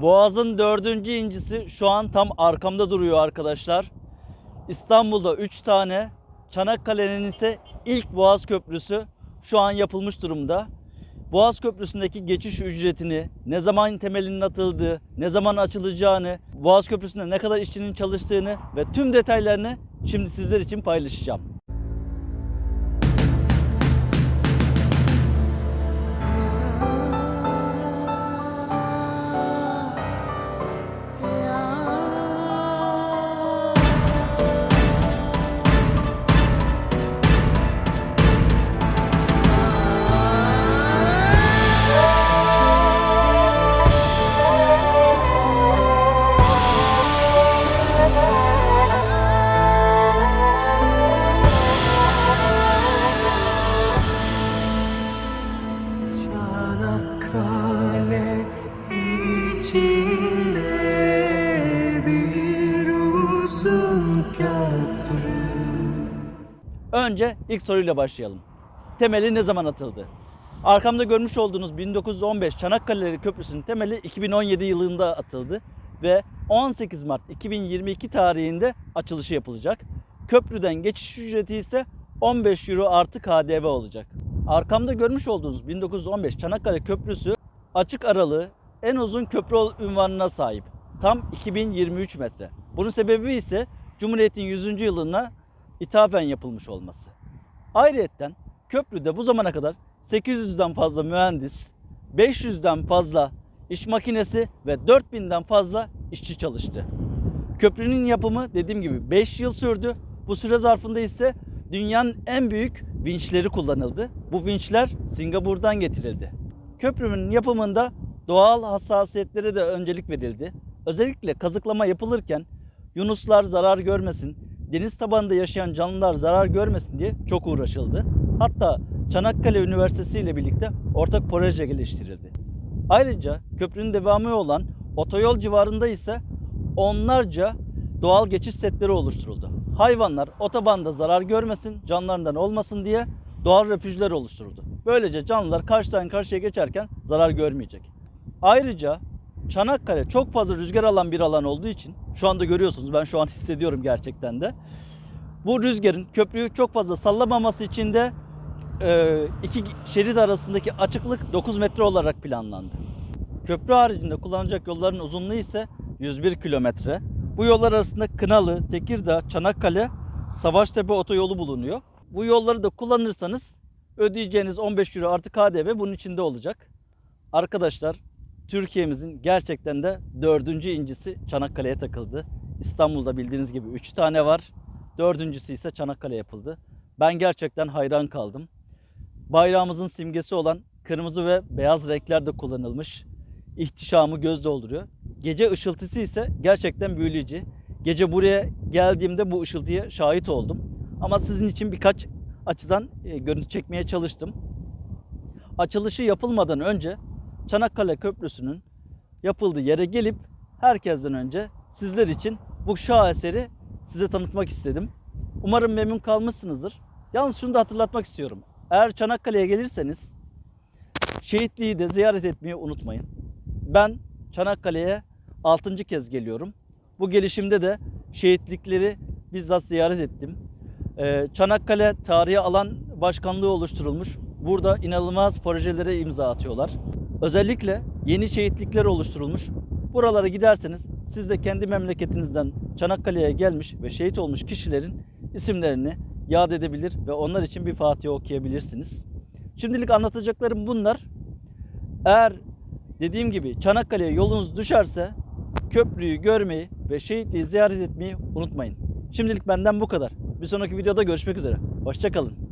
Boğaz'ın dördüncü incisi şu an tam arkamda duruyor arkadaşlar. İstanbul'da 3 tane, Çanakkale'nin ise ilk Boğaz Köprüsü şu an yapılmış durumda. Boğaz Köprüsü'ndeki geçiş ücretini, ne zaman temelinin atıldığı, ne zaman açılacağını, Boğaz Köprüsü'nde ne kadar işçinin çalıştığını ve tüm detaylarını şimdi sizler için paylaşacağım. Önce ilk soruyla başlayalım. Temeli ne zaman atıldı? Arkamda görmüş olduğunuz 1915 Çanakkale Köprüsü'nün temeli 2017 yılında atıldı ve 18 Mart 2022 tarihinde açılışı yapılacak. Köprüden geçiş ücreti ise 15 euro artı KDV olacak. Arkamda görmüş olduğunuz 1915 Çanakkale Köprüsü açık aralığı en uzun köprü ünvanına sahip. Tam 2023 metre. Bunun sebebi ise Cumhuriyet'in 100. yılına ithafen yapılmış olması. Ayrıyeten köprüde bu zamana kadar 800'den fazla mühendis, 500'den fazla iş makinesi ve 4000'den fazla işçi çalıştı. Köprünün yapımı dediğim gibi 5 yıl sürdü. Bu süre zarfında ise dünyanın en büyük vinçleri kullanıldı. Bu vinçler Singapur'dan getirildi. Köprünün yapımında doğal hassasiyetlere de öncelik verildi. Özellikle kazıklama yapılırken yunuslar zarar görmesin, deniz tabanında yaşayan canlılar zarar görmesin diye çok uğraşıldı. Hatta Çanakkale Üniversitesi ile birlikte ortak proje geliştirildi. Ayrıca köprünün devamı olan otoyol civarında ise onlarca doğal geçiş setleri oluşturuldu. Hayvanlar otobanda zarar görmesin, canlarından olmasın diye doğal refüjler oluşturuldu. Böylece canlılar karşıdan karşıya geçerken zarar görmeyecek. Ayrıca Çanakkale çok fazla rüzgar alan bir alan olduğu için şu anda görüyorsunuz ben şu an hissediyorum gerçekten de. Bu rüzgarın köprüyü çok fazla sallamaması için de e, iki şerit arasındaki açıklık 9 metre olarak planlandı. Köprü haricinde kullanılacak yolların uzunluğu ise 101 kilometre. Bu yollar arasında Kınalı, Tekirdağ, Çanakkale, Savaştepe otoyolu bulunuyor. Bu yolları da kullanırsanız ödeyeceğiniz 15 euro artı KDV bunun içinde olacak. Arkadaşlar Türkiye'mizin gerçekten de dördüncü incisi Çanakkale'ye takıldı. İstanbul'da bildiğiniz gibi 3 tane var. Dördüncüsü ise Çanakkale yapıldı. Ben gerçekten hayran kaldım. Bayrağımızın simgesi olan kırmızı ve beyaz renkler de kullanılmış. İhtişamı göz dolduruyor. Gece ışıltısı ise gerçekten büyüleyici. Gece buraya geldiğimde bu ışıltıya şahit oldum. Ama sizin için birkaç açıdan e, görüntü çekmeye çalıştım. Açılışı yapılmadan önce Çanakkale Köprüsü'nün yapıldığı yere gelip herkesten önce sizler için bu şaheseri size tanıtmak istedim. Umarım memnun kalmışsınızdır. Yalnız şunu da hatırlatmak istiyorum. Eğer Çanakkale'ye gelirseniz şehitliği de ziyaret etmeyi unutmayın. Ben Çanakkale'ye 6. kez geliyorum. Bu gelişimde de şehitlikleri bizzat ziyaret ettim. Ee, Çanakkale Tarihi Alan Başkanlığı oluşturulmuş. Burada inanılmaz projelere imza atıyorlar. Özellikle yeni şehitlikler oluşturulmuş. Buralara giderseniz siz de kendi memleketinizden Çanakkale'ye gelmiş ve şehit olmuş kişilerin isimlerini yad edebilir ve onlar için bir Fatiha okuyabilirsiniz. Şimdilik anlatacaklarım bunlar. Eğer dediğim gibi Çanakkale'ye yolunuz düşerse köprüyü görmeyi ve şehitliği ziyaret etmeyi unutmayın. Şimdilik benden bu kadar. Bir sonraki videoda görüşmek üzere. Hoşçakalın.